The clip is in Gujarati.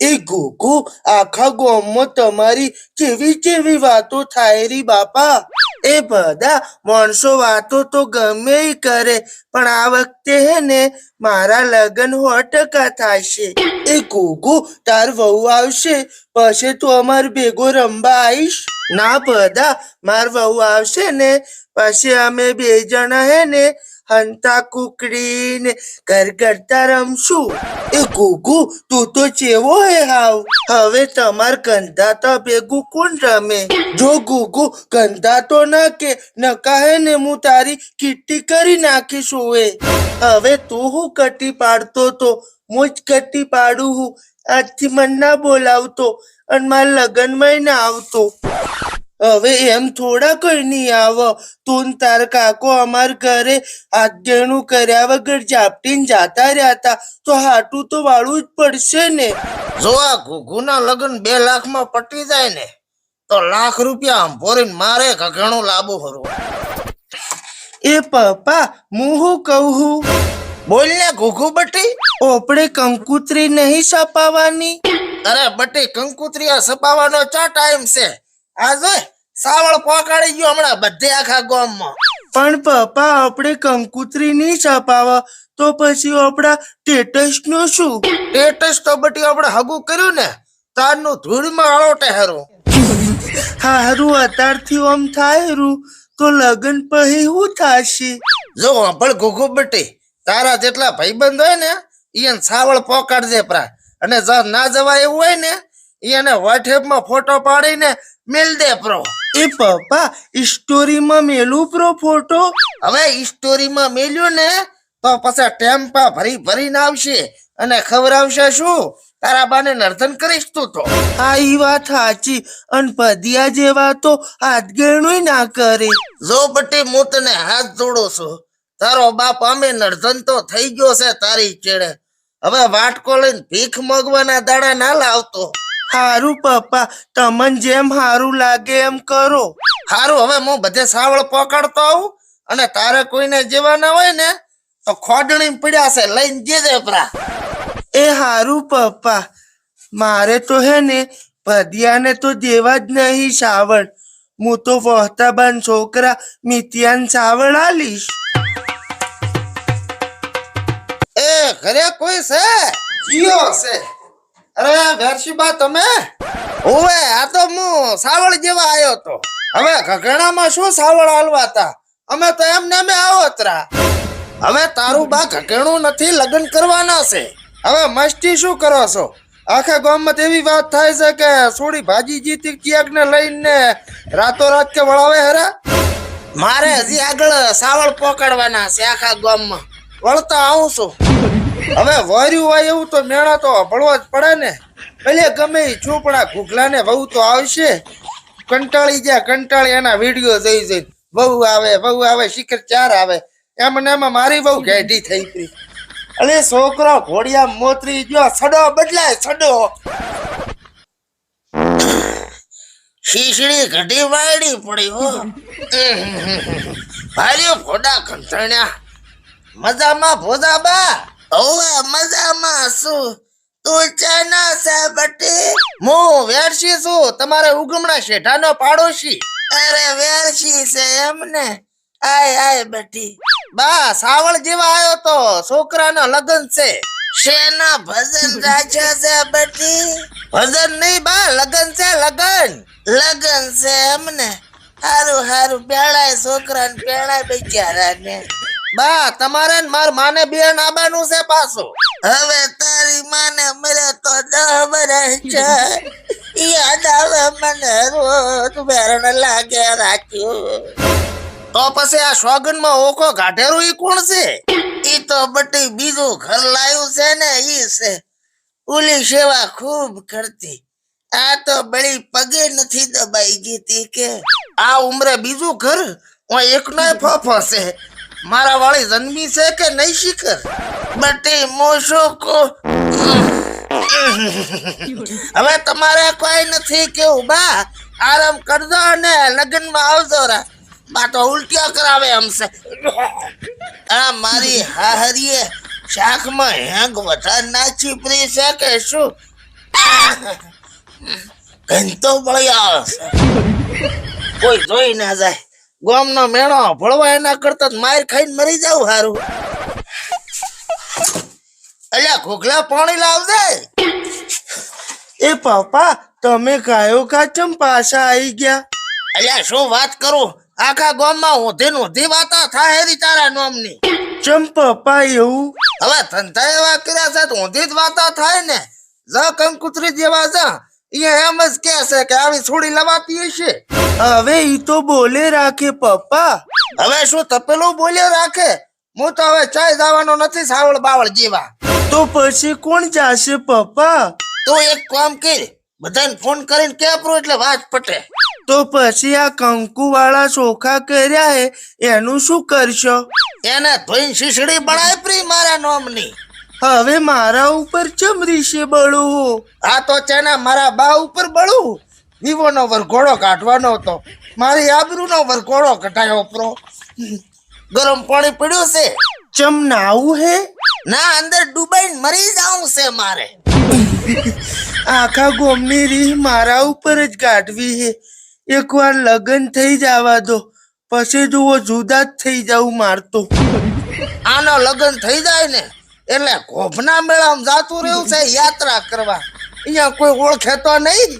એ ગોગો, આખા ગામમાં તમારી કેવી કેવી વાતો થાય રી બાપા? એ બધા માણસો વાતો તો ગમે કરે, પણ આ વખતે હે ને મારા લગ્ન સો ટકા થશે એ ગોગો, તાર વહુ આવશે, પછી તું અમાર ભેગો રમવા આવીશ ના બધા, માર વહુ આવશે ને, પછી અમે બે જણા હે ને હંતા કુકડી ઘર કરતા રમશું. એ ગુગુ, તું તો ચેવો હે હાવ? હવે તમાર કંધાતા ભેગું કોણ રમે? જો ગુગુ કંધાતો ના કે નકા હે ને હું તારી કિટ્ટી કરી નાખીશ એ. હવે તું હું કટી પાડતો તો? હું જ કટી પાડું હું. આજથી મન ના બોલાવતો અને મારા લગ્નમાં ના આવતો. હવે એમ થોડા કઈ નહીં આવો. તું તાર કાકો અમાર ઘરે આજ્ઞાનું કર્યા વગર ઝાપટીને જાતા રહ્યા હતા તો હાટું તો વાળવું જ પડશે ને. જો આ ઘુઘુના લગ્ન બે લાખમાં પટી જાય ને તો લાખ રૂપિયા આમ ભરીને મારે ઘણું લાભો ભરવો. એ પપ્પા હું હું કહું છું? બોલ ને ઘુઘુ બટી. ઓપડે કંકુત્રી નહીં સપાવાની? અરે બટી કંકુત્રીયા સપાવાનો ચા ટાઈમ છે. આ જોય સાવળ પોકાડી ગયો હમણાં બધે આખા ગામમાં. પણ પપ્પા આપણે કંકુત્રી નહીં છપાવા તો પછી આપણા ટેટસનું શું? ટેટસ તો બટી આપણે હગું કર્યું ને તારનું ધૂળમાં આળો ટેહરું હારું અત્યારથી આમ થાય રૂ તો લગન પછી શું થાશે? જો પણ ઘોઘો બટી તારા જેટલા ભાઈબંધ હોય ને ઈયન સાવળ પોકાડજે પ્રા. અને જો ના જવાય એવું હોય ને ઈને વોટ્સએપમાં ફોટો પાડીને મેલ દે પ્રો. એ પપ્પા સ્ટોરીમાં મેલું પ્રો ફોટો? હવે સ્ટોરીમાં મેલ્યું ને તો પછી ટેમ્પા ભરી ભરીને આવશે. અને ખવડાવશે શું? તારા બાને નર્તન કરીશ તું તો. આ ઈ વાત સાચી અન પદિયા જેવા તો હાથગેણું ના કરે. જો બટી હું તને હાથ જોડો છું તારો બાપ અમે નર્તન તો થઈ ગયો છે તારી ચેડે. હવે વાટકો લઈને ભીખ મગવાના દાડા ના લાવતો. હારું પપ્પા તમને જેમ હારું લાગે એમ કરો. હારું હવે હું બધે સાવળ પકડતો આવું અને તારે કોઈને જેવાના હોય ને તો ખોડણી પડ્યા છે લઈને જેજે પ્રા એ હારું પપ્પા મારે તો હે ને પદિયાને તો દેવા જ નહીં સાવળ. હું તો વહતાબાન છોકરા મિતિયાન સાવળ આલીશ. એ ઘરે કોઈ છે? જીઓ છે. અરે વેરશીબા તમે? ઓવે, આ તો હું સાવળ જેવા આવ્યો તો. હવે ઘઘણામાં શું સાવળ હાલવા તા અમે તો એમ ને અમે આવતરા હવે તારું બા ઘઘણું નથી, લગ્ન કરવાના છે. હવે મસ્તી શું કરો છો? આખા ગામમાં એવી વાત થાય છે કે સોડી ભાજી જીતી ક્યાંક ને લઈને રાતો રાત કે વળાવે હરા મારે હજી આગળ સાવળ પકડવાના છે આખા ગામમાં. વળતા આવું છું. હવે વર્યું હોય એવું તો મેળા તો ભળવા જ પડે ને. ભલે ગમે ઈ ચોપડા ઘૂઘલા ને વહુ તો આવશે. કંટાળી જાય કંટાળી એના વીડિયો જોઈ જઈ વહુ આવે વહુ આવે, શિખર ચાર આવે. એમ ને એમાં મારી બહુ ઘેડી થઈ ગઈ. અલે છોકરો ઘોડિયા મોતરી ગયો, સડો બદલાય, સડો. શીશડી ઘટી વાયડી પડી હો. ભાર્યો ફોડા કંટાણ્યા મજામાં ભોજાબા ઓવે મજામાં શું તું ચાના છે બટી? હું વેરશી છું, તમારે ઉગમણા શેઠાનો પાડોશી. અરે વેરશી છે એમને. આય આય બટી. બા સાવળ જેવા આવ્યો તો, છોકરાના લગન છે. શેના ભજન રાખ્યા છે બટી? ભજન નહીં બા, લગન છે લગન. લગન છે એમને. હારું હારું પેળાય છોકરા ને પેળાય બિચારાને બા તમારે માર માને બેન આબાનું છે પાછું. હવે તારી માને મરે તો દહ છે. યાદ આવે મને રોજ વેરણ લાગે રાખ્યું. તો પછી આ સોગનમાં ઓખો ગાઢેરું ઈ કોણ છે? ઈ તો બટી બીજું ઘર લાવ્યું છે ને ઈ છે. ઓલી સેવા ખૂબ કરતી. આ તો બળી પગે નથી દબાઈ ગઈ કે. આ ઉમરે બીજું ઘર એકનો ફફો છે. મારા વાળી જન્મી છે કે નહીં શીખર? બટી મોશો કો હવે તમારે કોઈ નથી કેવું, બા. આરામ કરજો અને લગ્નમાં આવજો રા. બા તો ઉલટીઓ કરાવે હમસે આ મારી હાહરીએ શાકમાં હેંગ વધારે નાચી પડી છે કે શું? ઘંટો બળી આવે કોઈ જોઈ ના જાય. ગોમનો મેળો ભળવા એના કરતા માર ખાઈને મરી જાવ હારું. અલ્યા ખોખલા પાણી લાવજે. એ પાપા તમે કાયો કાચમ પાછા આવી ગયા. અલ્યા શું વાત કરું? આખા ગામમાં ઊંધી ને ઊંધી વાતા થાય રી તારા નામની. ચમ પાપા એવું? હવે ધંધા એવા કર્યા છે ઊંધી જ વાતા થાય ને. જ કંકુતરી જેવા છે અહીંયા એમ જ કે છે કે આવી છોડી લવાતી હશે. હવે ઈ તો બોલે રાખે પપ્પા. હવે શું તપેલું બોલ્યો રાખે? હું તો હવે ચાય જવાનો નથી સાવળ બાવળ જેવા. તો પછી કોણ જાશે પપ્પા? તો એક કામ કર બધાને ફોન કરીને કે આપરો એટલે વાત પટે તો પછી આ કંકુ વાળા ચોખા કર્યા હે એનું શું કરશો? એને ધોઈ શીશડી બનાવી પ્રી મારા નોમની. હવે મારા ઉપર ચમ રીશે બળું? આ તો ચાના મારા બા ઉપર બળું. વિવો નો વરઘોડો કાઢવાનો હતો. મારી આબરૂનો વરઘોડો કઢાયો, પ્રો. ગરમ પાણી પડ્યું છે. ચમ નાવું હે? ના, અંદર ડૂબાઈને મરી જાઉં છે મારે. આખા ગોમની રીહ મારા ઉપર જ કાઢવી હે. એકવાર લગ્ન થઈ જવા દો. પછી જુઓ જુદા જ થઈ જાઉં મારતો આનો લગ્ન થઈ જાય ને? એટલે કોભના મેળામાં જાતું રહ્યું છે યાત્રા કરવા. અહીંયા કોઈ ઓળખે તો નહીં.